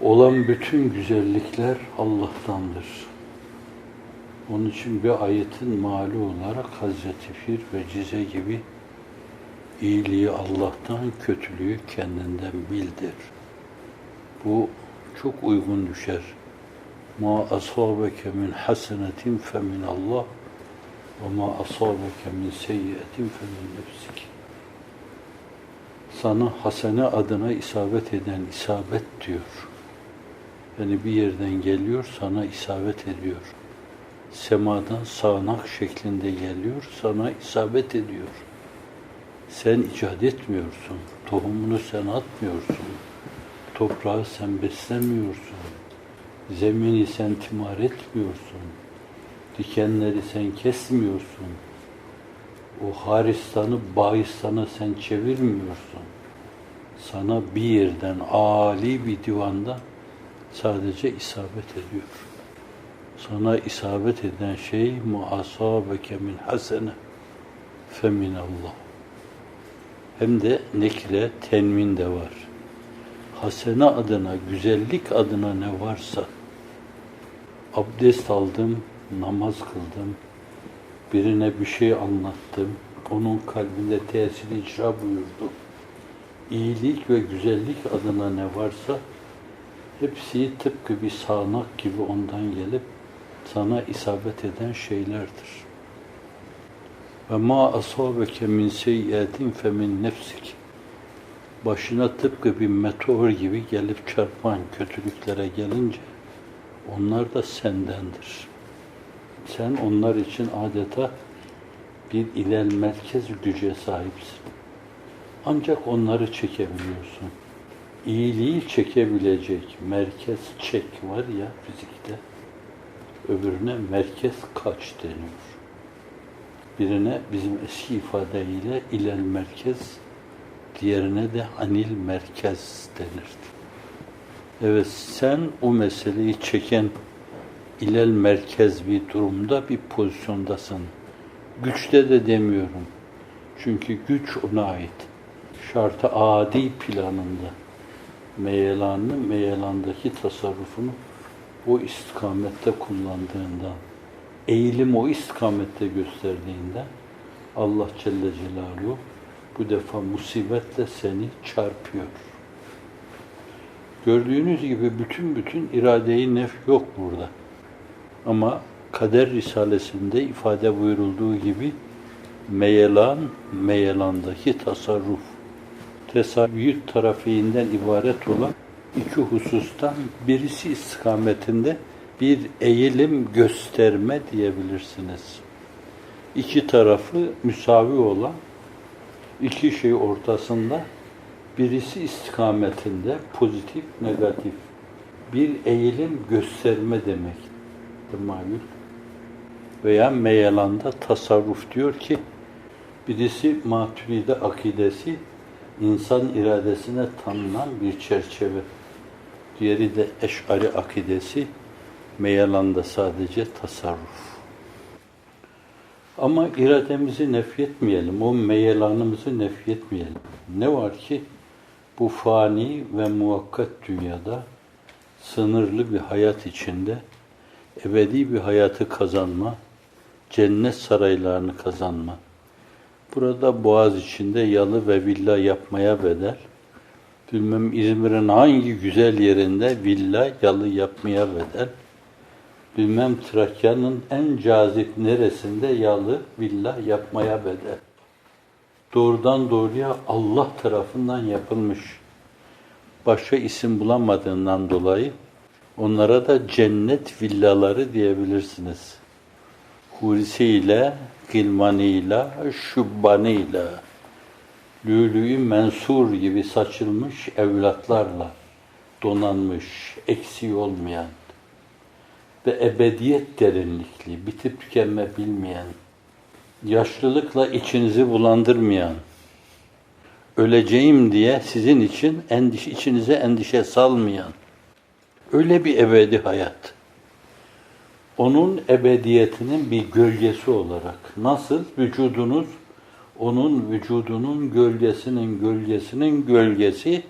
Olan bütün güzellikler Allah'tandır. Onun için bir ayetin mali olarak Hazreti Fir ve Cize gibi iyiliği Allah'tan, kötülüğü kendinden bildir. Bu çok uygun düşer. Ma asabeke min hasenetin fe min Allah ve ma asabeke min seyyiyetin fe min nefsik. Sana hasene adına isabet eden isabet diyor. Yani bir yerden geliyor, sana isabet ediyor. Semadan sağanak şeklinde geliyor, sana isabet ediyor. Sen icat etmiyorsun, tohumunu sen atmıyorsun, toprağı sen beslemiyorsun, zemini sen timar etmiyorsun, dikenleri sen kesmiyorsun, o haristanı, bahistanı sen çevirmiyorsun. Sana bir yerden, âli bir divanda sadece isabet ediyor. Sana isabet eden şey muasabeke min hasene fe min Allah. Hem de nekre tenmin de var. Hasene adına, güzellik adına ne varsa abdest aldım, namaz kıldım, birine bir şey anlattım, onun kalbinde tesir icra buyurdu. İyilik ve güzellik adına ne varsa hepsi tıpkı bir sağanak gibi ondan gelip sana isabet eden şeylerdir. Ve ma asabeke min seyyiatin fe min nefsik. Başına tıpkı bir meteor gibi gelip çarpan kötülüklere gelince onlar da sendendir. Sen onlar için adeta bir ilel merkez güce sahipsin. Ancak onları çekebiliyorsun. İyiliği çekebilecek merkez çek var ya fizikte. Öbürüne merkez kaç deniyor. Birine bizim eski ifadeyle ilel merkez, diğerine de anil merkez denirdi. Evet sen o meseleyi çeken ilel merkez bir durumda bir pozisyondasın. Güçte de demiyorum. Çünkü güç ona ait. Şartı adi planında meyelanını, meyelandaki tasarrufunu o istikamette kullandığından, eğilim o istikamette gösterdiğinden Allah Celle Celaluhu bu defa musibetle seni çarpıyor. Gördüğünüz gibi bütün bütün iradeyi nef yok burada. Ama Kader Risalesi'nde ifade buyurulduğu gibi meyelan, meyelandaki tasarruf, tesavvüt tarafiğinden ibaret olan iki husustan birisi istikametinde bir eğilim gösterme diyebilirsiniz. İki tarafı müsavi olan iki şey ortasında birisi istikametinde pozitif, negatif bir eğilim gösterme demek. Temayül veya meyelanda tasarruf diyor ki birisi maturide akidesi insan iradesine tanınan bir çerçeve. Diğeri de eşari akidesi meyelanda sadece tasarruf. Ama irademizi nefyetmeyelim, o meyelanımızı nefyetmeyelim. Ne var ki bu fani ve muvakkat dünyada sınırlı bir hayat içinde ebedi bir hayatı kazanma, cennet saraylarını kazanma. Burada Boğaz içinde yalı ve villa yapmaya bedel. Bilmem İzmir'in hangi güzel yerinde villa, yalı yapmaya bedel. Bilmem Trakya'nın en cazip neresinde yalı, villa yapmaya bedel. Doğrudan doğruya Allah tarafından yapılmış. Başka isim bulamadığından dolayı onlara da cennet villaları diyebilirsiniz. Hurisiyle, gilmanıyla, şubbanıyla, lülü mensur gibi saçılmış evlatlarla donanmış, eksiği olmayan ve ebediyet derinlikli, bitip tükenme bilmeyen, yaşlılıkla içinizi bulandırmayan, öleceğim diye sizin için endiş, içinize endişe salmayan, öyle bir ebedi hayat. Onun ebediyetinin bir gölgesi olarak, nasıl vücudunuz, onun vücudunun gölgesinin gölgesinin gölgesi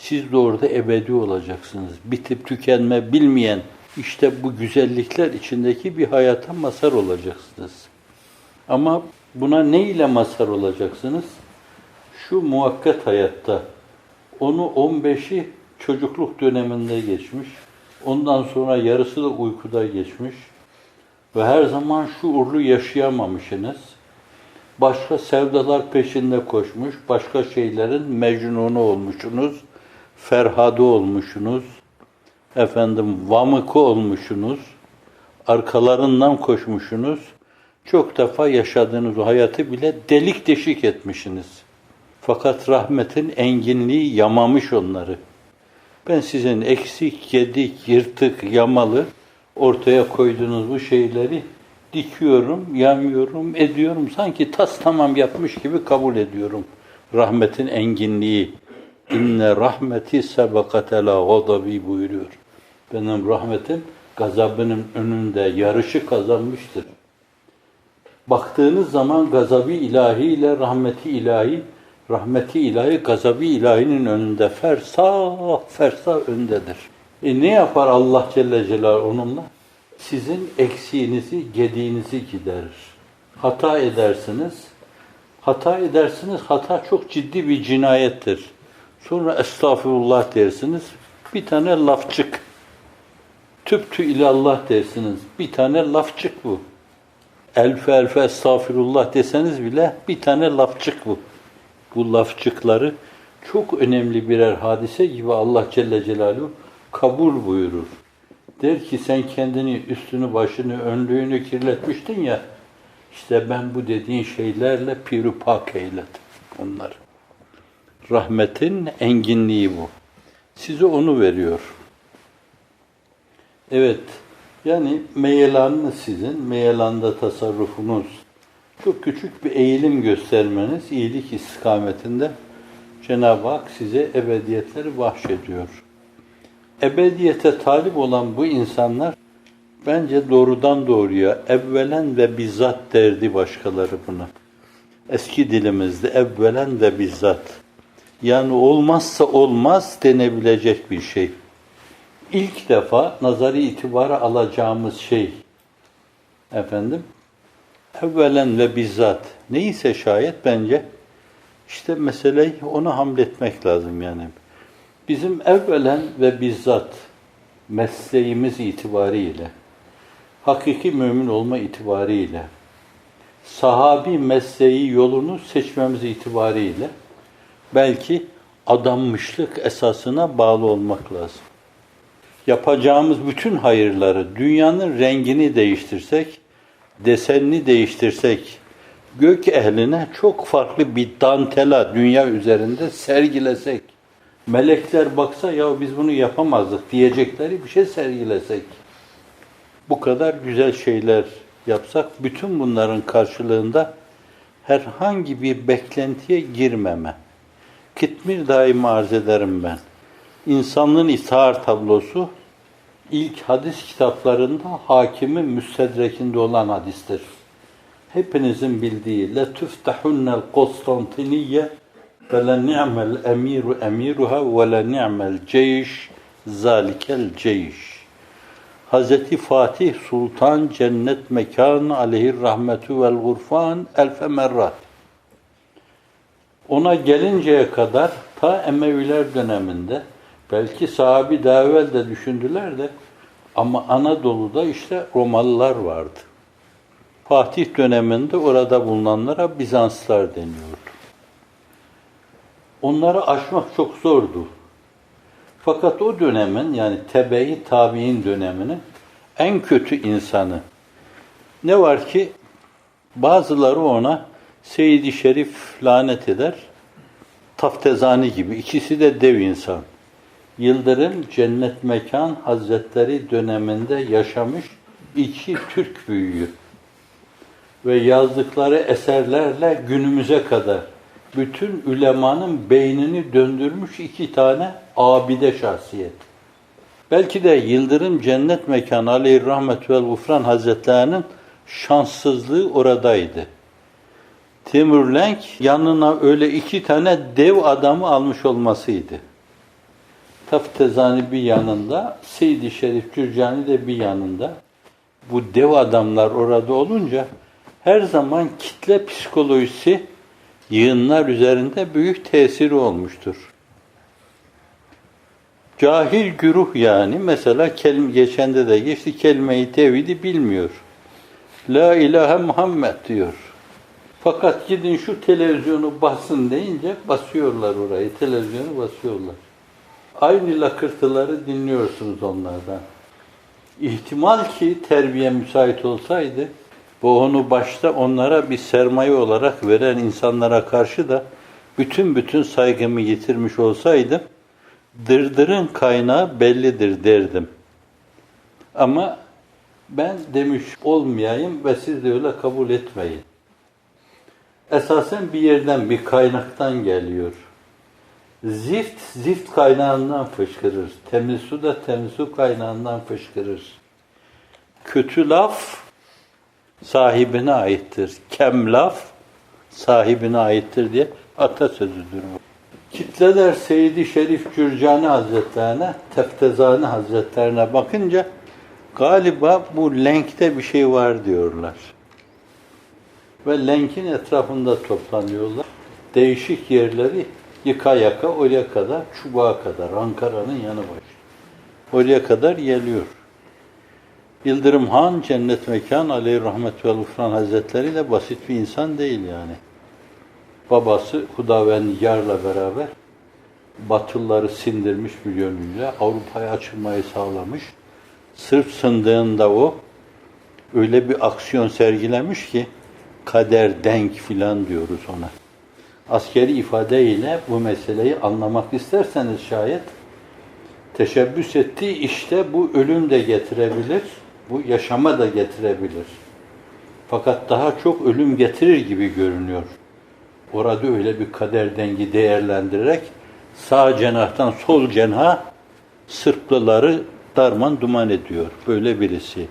Siz de orada ebedi olacaksınız. Bitip tükenme bilmeyen işte bu güzellikler içindeki bir hayata mazhar olacaksınız. Ama buna ne ile mazhar olacaksınız? Şu muhakkak hayatta onu 15'i çocukluk döneminde geçmiş. Ondan sonra yarısı da uykuda geçmiş. Ve her zaman şuurlu yaşayamamışsınız. Başka sevdalar peşinde koşmuş, başka şeylerin mecnunu olmuşsunuz, ferhadı olmuşsunuz, efendim vamıkı olmuşsunuz, arkalarından koşmuşsunuz. Çok defa yaşadığınız o hayatı bile delik deşik etmişsiniz. Fakat rahmetin enginliği yamamış onları. Ben sizin eksik, yedik, yırtık, yamalı ortaya koyduğunuz bu şeyleri dikiyorum, yamıyorum, ediyorum. Sanki tas tamam yapmış gibi kabul ediyorum. Rahmetin enginliği. İnne rahmeti sebekate la gadabi buyuruyor. Benim rahmetim gazabının önünde yarışı kazanmıştır. Baktığınız zaman gazabı ilahi ile rahmeti ilahi, rahmeti ilahi gazabı ilahinin önünde fersah fersah öndedir. E ne yapar Allah Celle Celaluhu onunla? Sizin eksiğinizi, gediğinizi giderir. Hata edersiniz. Hata edersiniz. Hata çok ciddi bir cinayettir. Sonra estağfurullah dersiniz. Bir tane lafçık. Tüptü ilallah dersiniz. Bir tane lafçık bu. Elfe elfe estağfirullah deseniz bile bir tane lafçık bu. Bu lafçıkları çok önemli birer hadise gibi Allah Celle Celaluhu kabul buyurur. Der ki sen kendini, üstünü, başını, önlüğünü kirletmiştin ya, işte ben bu dediğin şeylerle pirupak eyledim onları. Rahmetin enginliği bu. Size onu veriyor. Evet, yani meyelanınız sizin, meyelanda tasarrufunuz, çok küçük bir eğilim göstermeniz iyilik istikametinde Cenab-ı Hak size ebediyetleri bahşediyor. Ebediyete talip olan bu insanlar bence doğrudan doğruya evvelen ve bizzat derdi başkaları buna. Eski dilimizde evvelen ve bizzat. Yani olmazsa olmaz denebilecek bir şey. İlk defa nazari itibara alacağımız şey efendim evvelen ve bizzat neyse şayet bence işte meseleyi ona hamletmek lazım yani. Bizim evvelen ve bizzat mesleğimiz itibariyle, hakiki mümin olma itibariyle, sahabi mesleği yolunu seçmemiz itibariyle belki adanmışlık esasına bağlı olmak lazım. Yapacağımız bütün hayırları, dünyanın rengini değiştirsek, desenini değiştirsek, gök ehline çok farklı bir dantela dünya üzerinde sergilesek, melekler baksa ya biz bunu yapamazdık diyecekleri bir şey sergilesek, bu kadar güzel şeyler yapsak, bütün bunların karşılığında herhangi bir beklentiye girmeme. Kitmir daima arz ederim ben. İnsanlığın ithar tablosu ilk hadis kitaplarında hakimin müstedrekinde olan hadistir. Hepinizin bildiği ni'mel emiru emiruha ve le ni'mel ceyş zalikel ceyş. Hazreti Fatih Sultan cennet mekan aleyhir rahmetu vel gurfan elfe merrat. Ona gelinceye kadar ta Emeviler döneminde belki sahabi daha evvel de düşündüler de ama Anadolu'da işte Romalılar vardı. Fatih döneminde orada bulunanlara Bizanslar deniyordu. Onları aşmak çok zordu. Fakat o dönemin yani tebe-i tabi'in döneminin en kötü insanı ne var ki bazıları ona Seyyid-i Şerif lanet eder. Taftezani gibi. ikisi de dev insan. Yıldırım Cennet Mekan Hazretleri döneminde yaşamış iki Türk büyüğü ve yazdıkları eserlerle günümüze kadar bütün ülemanın beynini döndürmüş iki tane abide şahsiyet. Belki de Yıldırım Cennet Mekanı Aleyhi Rahmet ve Gufran Hazretlerinin şanssızlığı oradaydı. Timur Lenk yanına öyle iki tane dev adamı almış olmasıydı. Taftezani bir yanında, Seyyid-i Şerif Cürcani de bir yanında. Bu dev adamlar orada olunca her zaman kitle psikolojisi yığınlar üzerinde büyük tesiri olmuştur. Cahil güruh yani mesela kelime geçende de geçti kelime-i tevhidi bilmiyor. La ilahe Muhammed diyor. Fakat gidin şu televizyonu basın deyince basıyorlar orayı. Televizyonu basıyorlar. Aynı lakırtıları dinliyorsunuz onlardan. İhtimal ki terbiye müsait olsaydı, bu onu başta onlara bir sermaye olarak veren insanlara karşı da bütün bütün saygımı yitirmiş olsaydım, dırdırın kaynağı bellidir derdim. Ama ben demiş olmayayım ve siz de öyle kabul etmeyin. Esasen bir yerden, bir kaynaktan geliyor. Zift, zift kaynağından fışkırır. Temiz su da temiz su kaynağından fışkırır. Kötü laf sahibine aittir. Kem laf sahibine aittir diye atasözüdür bu. Kitleler Seyyid-i Şerif Cürcani Hazretlerine, Teftezani Hazretlerine bakınca galiba bu lenkte bir şey var diyorlar. Ve lenkin etrafında toplanıyorlar. Değişik yerleri yıka yaka oraya kadar, çubuğa kadar, Ankara'nın yanı başı. Oraya kadar geliyor. Yıldırım Han, cennet mekan, aleyh rahmet ve gufran hazretleri de basit bir insan değil yani. Babası Hudavendigar'la beraber Batılıları sindirmiş bir yönüyle Avrupa'ya açılmayı sağlamış. Sırf sındığında o öyle bir aksiyon sergilemiş ki kader denk filan diyoruz ona. Askeri ifadeyle bu meseleyi anlamak isterseniz şayet teşebbüs ettiği işte bu ölüm de getirebilir, bu yaşama da getirebilir. Fakat daha çok ölüm getirir gibi görünüyor. Orada öyle bir kader dengi değerlendirerek sağ cenahtan sol cenaha Sırplıları darman duman ediyor. Böyle birisi.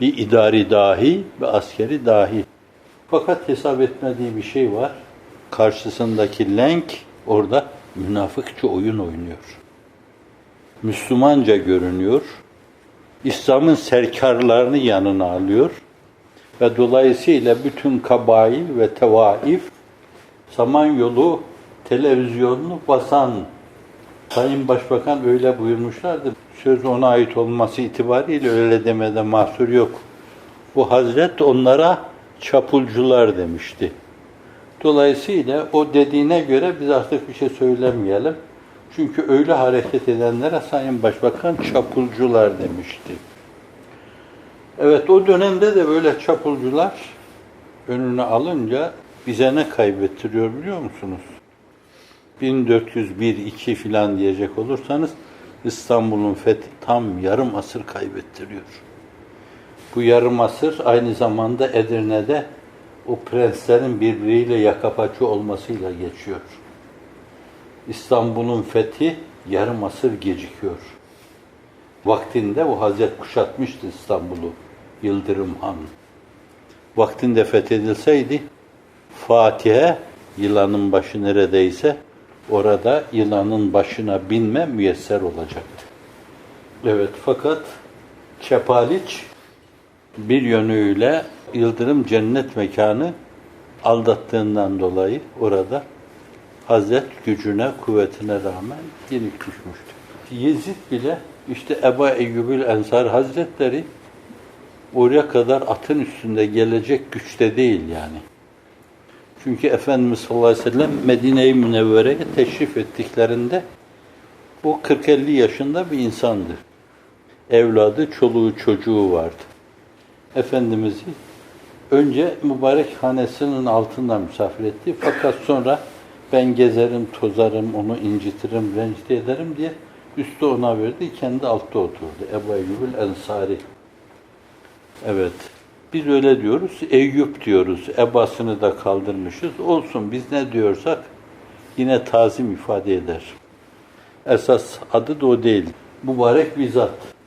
Bir idari dahi ve askeri dahi. Fakat hesap etmediği bir şey var. Karşısındaki lenk orada münafıkça oyun oynuyor. Müslümanca görünüyor. İslam'ın serkarlarını yanına alıyor. Ve dolayısıyla bütün kabail ve tevaif Samanyolu televizyonunu basan Sayın Başbakan öyle buyurmuşlardı. Söz ona ait olması itibariyle öyle demede mahsur yok. Bu Hazret onlara çapulcular demişti. Dolayısıyla o dediğine göre biz artık bir şey söylemeyelim. Çünkü öyle hareket edenlere Sayın Başbakan çapulcular demişti. Evet o dönemde de böyle çapulcular önüne alınca bize ne kaybettiriyor biliyor musunuz? 1401-2 filan diyecek olursanız İstanbul'un fethi tam yarım asır kaybettiriyor. Bu yarım asır aynı zamanda Edirne'de o prenslerin birbiriyle yakapaçı olmasıyla geçiyor. İstanbul'un fethi yarım asır gecikiyor. Vaktinde o Hazret kuşatmıştı İstanbul'u Yıldırım Han. Vaktinde fethedilseydi Fatih'e yılanın başı neredeyse orada yılanın başına binme müyesser olacaktı. Evet fakat Çepaliç bir yönüyle Yıldırım cennet mekanı aldattığından dolayı orada Hazret gücüne, kuvvetine rağmen yenik düşmüştü. Yezid bile işte Eba Eyyubül Ensar Hazretleri oraya kadar atın üstünde gelecek güçte değil yani. Çünkü Efendimiz sallallahu aleyhi ve sellem Medine-i Münevvere'ye teşrif ettiklerinde o 40-50 yaşında bir insandı. Evladı, çoluğu, çocuğu vardı. Efendimiz'i önce mübarek hanesinin altında misafir etti. Fakat sonra ben gezerim, tozarım, onu incitirim, rencide ederim diye üstü ona verdi. Kendi altta oturdu. Ebu Eyyubül Ensari. Evet. Biz öyle diyoruz. Eyüp diyoruz. Ebasını da kaldırmışız. Olsun biz ne diyorsak yine tazim ifade eder. Esas adı da o değil. Mübarek bir zat.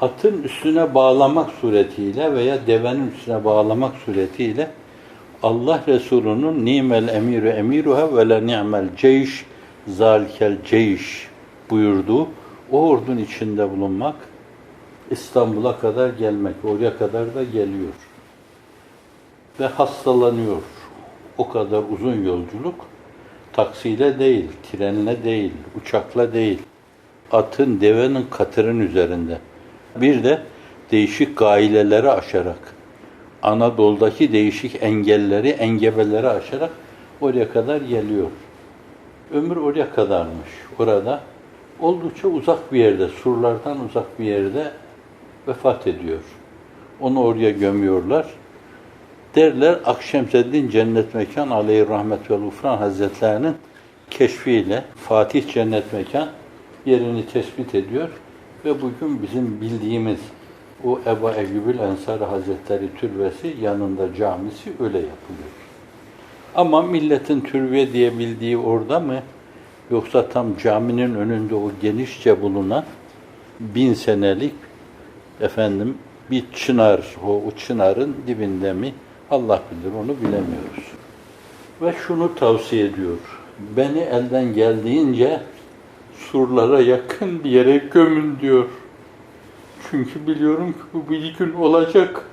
Atın üstüne bağlamak suretiyle veya devenin üstüne bağlamak suretiyle Allah Resulü'nün nimel emiru emiruha ve la ni'mel ceyş zalikel ceyş buyurduğu o ordunun içinde bulunmak, İstanbul'a kadar gelmek, oraya kadar da geliyor. Ve hastalanıyor. O kadar uzun yolculuk taksiyle değil, trenle değil, uçakla değil. Atın, devenin, katırın üzerinde. Bir de değişik gaileleri aşarak, Anadolu'daki değişik engelleri, engebeleri aşarak oraya kadar geliyor. Ömür oraya kadarmış. Orada oldukça uzak bir yerde, surlardan uzak bir yerde vefat ediyor. Onu oraya gömüyorlar. Derler Akşemseddin Cennet Mekan Aleyhi Rahmet ve Gufran Hazretlerinin keşfiyle Fatih Cennet Mekan yerini tespit ediyor ve bugün bizim bildiğimiz o Ebu Eyyubil Ensari Hazretleri türbesi yanında camisi öyle yapılıyor. Ama milletin türbe diye bildiği orada mı? Yoksa tam caminin önünde o genişçe bulunan bin senelik efendim bir çınar, o, o çınarın dibinde mi? Allah bilir onu bilemiyoruz. Ve şunu tavsiye ediyor. Beni elden geldiğince surlara yakın bir yere gömün diyor. Çünkü biliyorum ki bu bir gün olacak.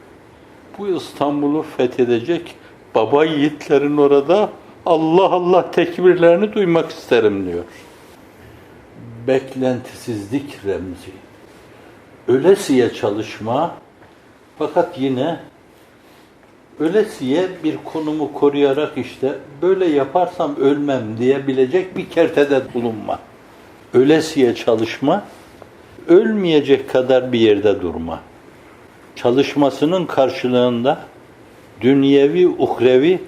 Bu İstanbul'u fethedecek baba yiğitlerin orada Allah Allah tekbirlerini duymak isterim diyor. Beklentisizlik remzi. Ölesiye çalışma fakat yine ölesiye bir konumu koruyarak işte böyle yaparsam ölmem diyebilecek bir kertede bulunma. Ölesiye çalışma, ölmeyecek kadar bir yerde durma. Çalışmasının karşılığında dünyevi, uhrevi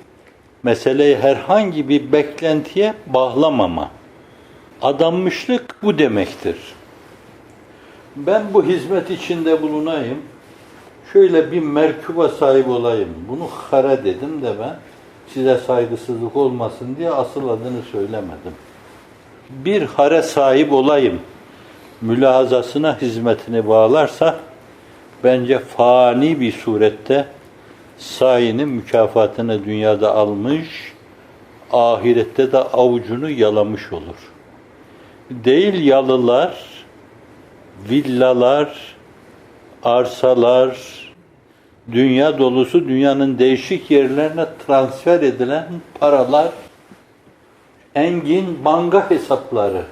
meseleyi herhangi bir beklentiye bağlamama. Adanmışlık bu demektir. Ben bu hizmet içinde bulunayım, şöyle bir merkuba sahip olayım. Bunu hara dedim de ben size saygısızlık olmasın diye asıl adını söylemedim. Bir hare sahip olayım mülahazasına hizmetini bağlarsa bence fani bir surette sayinin mükafatını dünyada almış, ahirette de avucunu yalamış olur. Değil yalılar, villalar, arsalar, dünya dolusu dünyanın değişik yerlerine transfer edilen paralar, engin banka hesapları,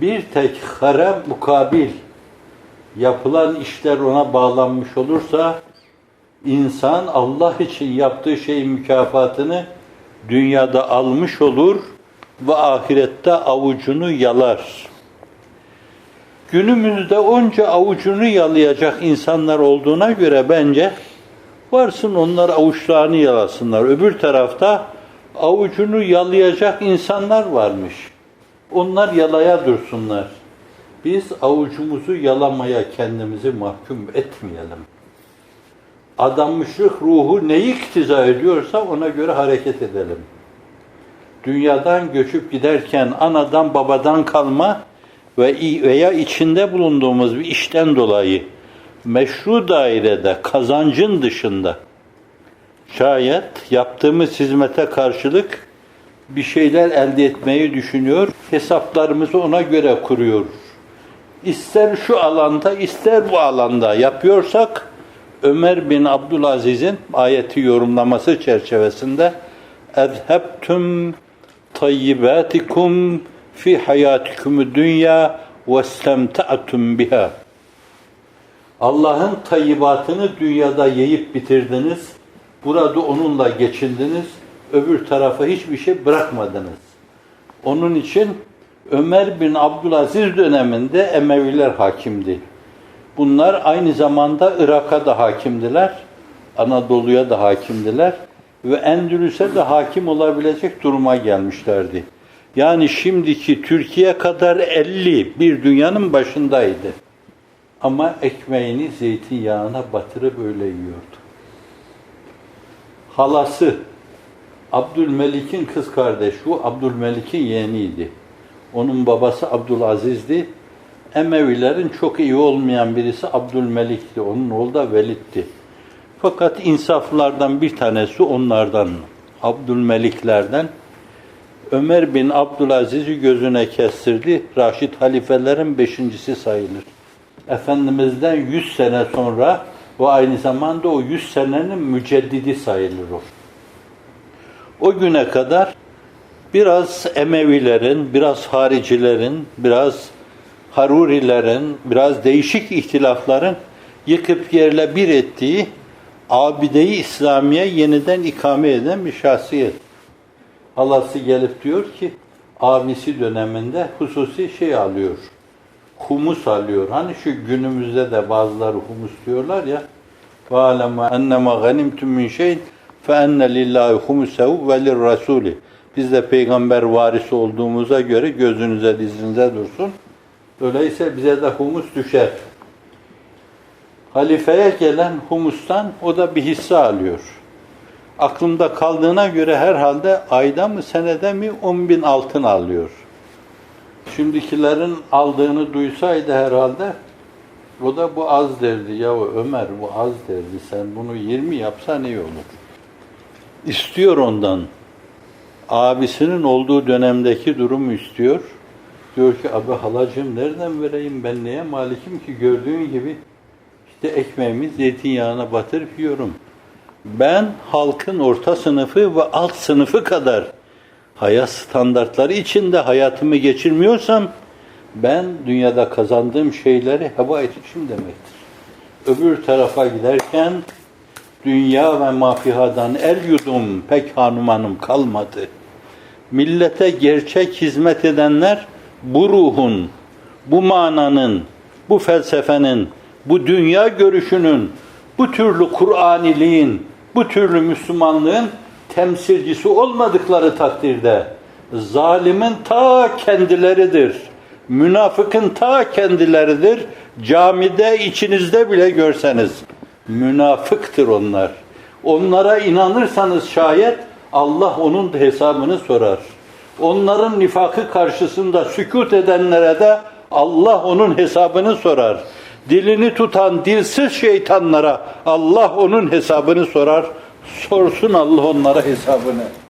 bir tek harem mukabil yapılan işler ona bağlanmış olursa, insan Allah için yaptığı şeyin mükafatını dünyada almış olur ve ahirette avucunu yalar. Günümüzde onca avucunu yalayacak insanlar olduğuna göre bence varsın onlar avuçlarını yalasınlar. Öbür tarafta avucunu yalayacak insanlar varmış. Onlar yalaya dursunlar. Biz avucumuzu yalamaya kendimizi mahkum etmeyelim. Adanmışlık ruhu neyi iktiza ediyorsa ona göre hareket edelim. Dünyadan göçüp giderken anadan babadan kalma ve veya içinde bulunduğumuz bir işten dolayı meşru dairede kazancın dışında şayet yaptığımız hizmete karşılık bir şeyler elde etmeyi düşünüyor, hesaplarımızı ona göre kuruyoruz. İster şu alanda, ister bu alanda yapıyorsak, Ömer bin Abdülaziz'in ayeti yorumlaması çerçevesinde اَذْهَبْتُمْ طَيِّبَاتِكُمْ fi hayatikum dünya ve istemta'tum biha. Allah'ın tayyibatını dünyada yiyip bitirdiniz. Burada onunla geçindiniz. Öbür tarafa hiçbir şey bırakmadınız. Onun için Ömer bin Abdülaziz döneminde Emeviler hakimdi. Bunlar aynı zamanda Irak'a da hakimdiler. Anadolu'ya da hakimdiler. Ve Endülüs'e de hakim olabilecek duruma gelmişlerdi. Yani şimdiki Türkiye kadar 50 bir dünyanın başındaydı. Ama ekmeğini zeytinyağına batırıp öyle yiyordu. Halası Abdülmelik'in kız kardeşi, Abdülmelik'in yeğeniydi. Onun babası Abdülaziz'di. Emevilerin çok iyi olmayan birisi Abdülmelik'ti. Onun oğlu da Velid'ti. Fakat insaflardan bir tanesi onlardan, Abdülmeliklerden Ömer bin Abdülaziz'i gözüne kestirdi. Raşid halifelerin beşincisi sayılır. Efendimiz'den 100 sene sonra o aynı zamanda o 100 senenin müceddidi sayılır o. O güne kadar biraz Emevilerin, biraz haricilerin, biraz Harurilerin, biraz değişik ihtilafların yıkıp yerle bir ettiği abideyi İslamiye yeniden ikame eden bir şahsiyet. Halası gelip diyor ki abisi döneminde hususi şey alıyor. Humus alıyor. Hani şu günümüzde de bazıları humus diyorlar ya. Ganimtum min şeyin fe enne lillahi humusehu ve lirrasuli. Biz de peygamber varisi olduğumuza göre gözünüze dizinize dursun. Öyleyse bize de humus düşer. Halifeye gelen humustan o da bir hisse alıyor. Aklımda kaldığına göre herhalde ayda mı senede mi 10 bin altın alıyor. Şimdikilerin aldığını duysaydı herhalde o da bu az derdi. Ya Ömer bu az derdi. Sen bunu 20 yapsan iyi olur. İstiyor ondan. Abisinin olduğu dönemdeki durumu istiyor. Diyor ki abi halacığım nereden vereyim ben neye malikim ki gördüğün gibi işte ekmeğimi zeytinyağına batırıp yiyorum. Ben halkın orta sınıfı ve alt sınıfı kadar hayat standartları içinde hayatımı geçirmiyorsam ben dünyada kazandığım şeyleri heba etmişim demektir. Öbür tarafa giderken dünya ve mafihadan el yudum pek hanumanım kalmadı. Millete gerçek hizmet edenler bu ruhun, bu mananın, bu felsefenin, bu dünya görüşünün, bu türlü Kur'aniliğin, bu türlü Müslümanlığın temsilcisi olmadıkları takdirde zalimin ta kendileridir. Münafıkın ta kendileridir. Camide içinizde bile görseniz münafıktır onlar. Onlara inanırsanız şayet Allah onun hesabını sorar. Onların nifakı karşısında sükut edenlere de Allah onun hesabını sorar. Dilini tutan dilsiz şeytanlara Allah onun hesabını sorar. Sorsun Allah onlara hesabını.